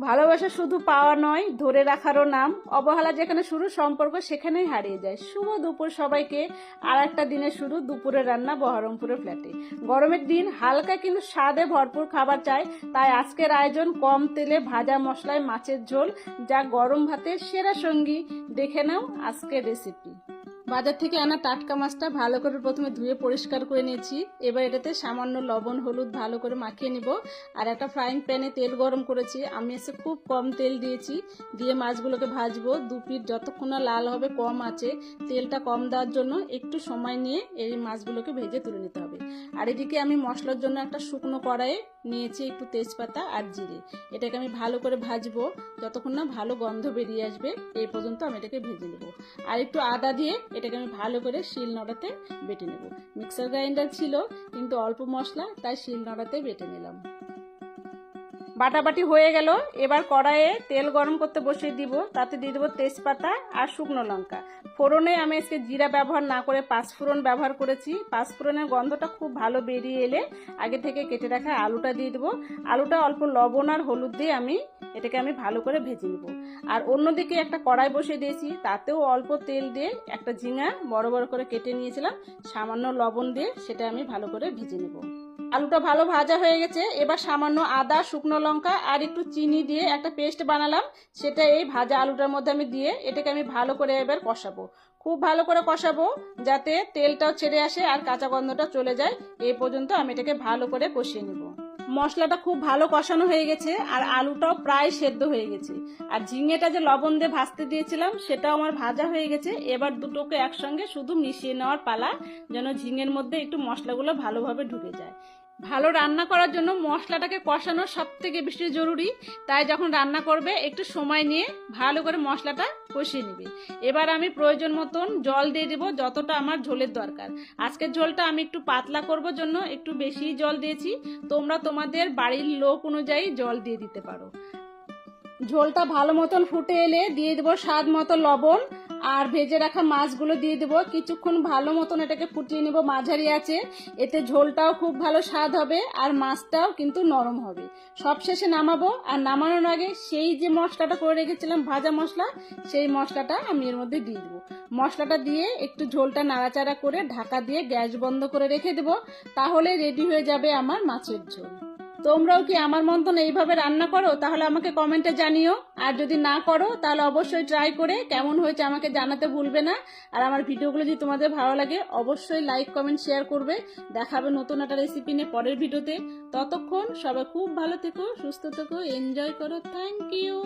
ভালোবাসা শুধু পাওয়া নয়, ধরে রাখারও নাম। অবহেলা যেখানে শুরু, সম্পর্ক সেখানেই হারিয়ে যায়। শুভ দুপুর সবাইকে। আর একটা দিনের শুরু, দুপুরের রান্না বহরমপুরের ফ্ল্যাটে। গরমের দিন হালকা কিন্তু স্বাদে ভরপুর খাবার চাই। তাই আজকের আয়োজন, কম তেলে ভাজা মশলায় মাছের ঝোল, যা গরম ভাতের সেরা সঙ্গী। দেখে নাও আজকের রেসিপি বাজার থেকে আনা টাটকা মাছটা ভালো করে প্রথমে ধুয়ে পরিষ্কার করে নিয়েছি। এবার এটাতে সামান্য লবণ, হলুদ ভালো করে মাখিয়ে নিব। আর একটা ফ্রাইং প্যানে তেল গরম করেছি। আমি এসে খুব কম তেল দিয়েছি। দিয়ে মাছগুলোকে ভাজবো। দু পিঠ যতক্ষণ না লাল হবে, কম আছে। তেলটা কম দেওয়ার জন্য একটু সময় নিয়ে এই মাছগুলোকে ভেজে তুলে নিতে হবে। আর এদিকে আমি মশলার জন্য একটা শুকনো কড়াইয়ে নিয়েছি একটু তেজপাতা আর জিরে। এটাকে আমি ভালো করে ভাজবো। যতক্ষণ না ভালো গন্ধ বেরিয়ে আসবে এই পর্যন্ত আমি এটাকে ভেজে নেব। আর একটু আদা দিয়ে এটাকে আমি ভালো করে শিল নড়াতে বেটে নেব। মিক্সার গ্রাইন্ডার ছিল, কিন্তু অল্প মশলা, তাই শিল নড়াতে বেটে নিলাম। বাটাবাটি হয়ে গেল। এবার কড়াইয়ে তেল গরম করতে বসিয়ে দিব। তাতে দিয়ে দেবো তেজপাতা আর শুকনো লঙ্কা। ফোড়নে আমি আজকে জিরা ব্যবহার না করে পাঁচফোড়ন ব্যবহার করেছি। পাঁচফোড়নের গন্ধটা খুব ভালো বেরিয়ে এলে আগে থেকে কেটে রাখা আলুটা দিয়ে দেবো। আলুটা অল্প লবণ আর হলুদ দিয়ে আমি এটাকে আমি ভালো করে ভেজে নেব। আর অন্যদিকে একটা কড়াই বসিয়ে দিয়েছি। তাতেও অল্প তেল দিয়ে একটা ঝিঙা বড় বড় করে কেটে নিয়েছিলাম। সামান্য লবণ দিয়ে সেটা আমি ভালো করে ভেজে নেব। আলুটা ভালো ভাজা হয়ে গেছে। এবার সামান্য আদা, শুকনো লঙ্কা আর একটু চিনি দিয়ে একটা পেস্ট বানালাম। সেটা এই ভাজা আলুটার মধ্যে আমি দিয়ে এটাকে আমি ভালো করে এবার কষাবো। খুব ভালো করে কষাবো যাতে তেলটাও ছেড়ে আসে আর কাঁচা গন্ধটা চলে যায়। এই পর্যন্ত আমি এটাকে ভালো করে কষিয়ে নেব। মশলাটা খুব ভালো কষানো হয়ে গেছে, আর আলুটাও প্রায় সেদ্ধ হয়ে গেছে। আর ঝিঙেটা যে লবণ দিয়ে ভাজতে দিয়েছিলাম, সেটাও আমার ভাজা হয়ে গেছে। এবার দুটোকে একসঙ্গে শুধু মিশিয়ে নেওয়ার পালা, যেন ঝিঙের মধ্যে একটু মশলাগুলো ভালোভাবে ঢুকে যায়। ভালো রান্না করার জন্য মশলাটাকে কষানো সব থেকে বেশি জরুরি। তাই যখন রান্না করবে, একটু সময় নিয়ে ভালো করে মশলাটা কষিয়ে নেবে। এবার আমি প্রয়োজন মতন জল দিয়ে দেবো, যতটা আমার ঝোলের দরকার। আজকের ঝোলটা আমি একটু পাতলা করব জন্য একটু বেশি জল দিয়েছি। তোমরা তোমাদের বাড়ির লোক অনুযায়ী জল দিয়ে দিতে পারো। ঝোলটা ভালো মতন ফুটে এলে দিয়ে দেবো স্বাদ মতো লবণ। আর ভেজে রাখা মাছগুলো দিয়ে দেবো। কিছুক্ষণ ভালো মতন এটাকে ফুটিয়ে নেব। মাঝারি আছে। এতে ঝোলটাও খুব ভালো স্বাদ হবে আর মাছটাও কিন্তু নরম হবে। সব শেষে নামাবো। আর নামানোর আগে সেই যে মশলাটা করে রেখেছিলাম, ভাজা মশলা, সেই মশলাটা আমি এর মধ্যে দিয়ে দেবো। মশলাটা দিয়ে একটু ঝোলটা নাড়াচাড়া করে ঢাকা দিয়ে গ্যাস বন্ধ করে রেখে দেবো। তাহলে রেডি হয়ে যাবে আমার মাছের ঝোল। তোমরাও কি আমার মতন এইভাবে রান্না করো? তাহলে আমাকে কমেন্টে জানিও। আর যদি না করো, তাহলে অবশ্যই ট্রাই করে কেমন হয়েছে আমাকে জানাতে ভুলবে না। আর আমার ভিডিওগুলো যদি তোমাদের ভালো লাগে, অবশ্যই লাইক, কমেন্ট, শেয়ার করবে। দেখাবে নতুন একটা রেসিপি নিয়ে পরের ভিডিওতে। ততক্ষণ সবাই খুব ভালো থেকো, সুস্থ থেকো এনজয় করো। Thank you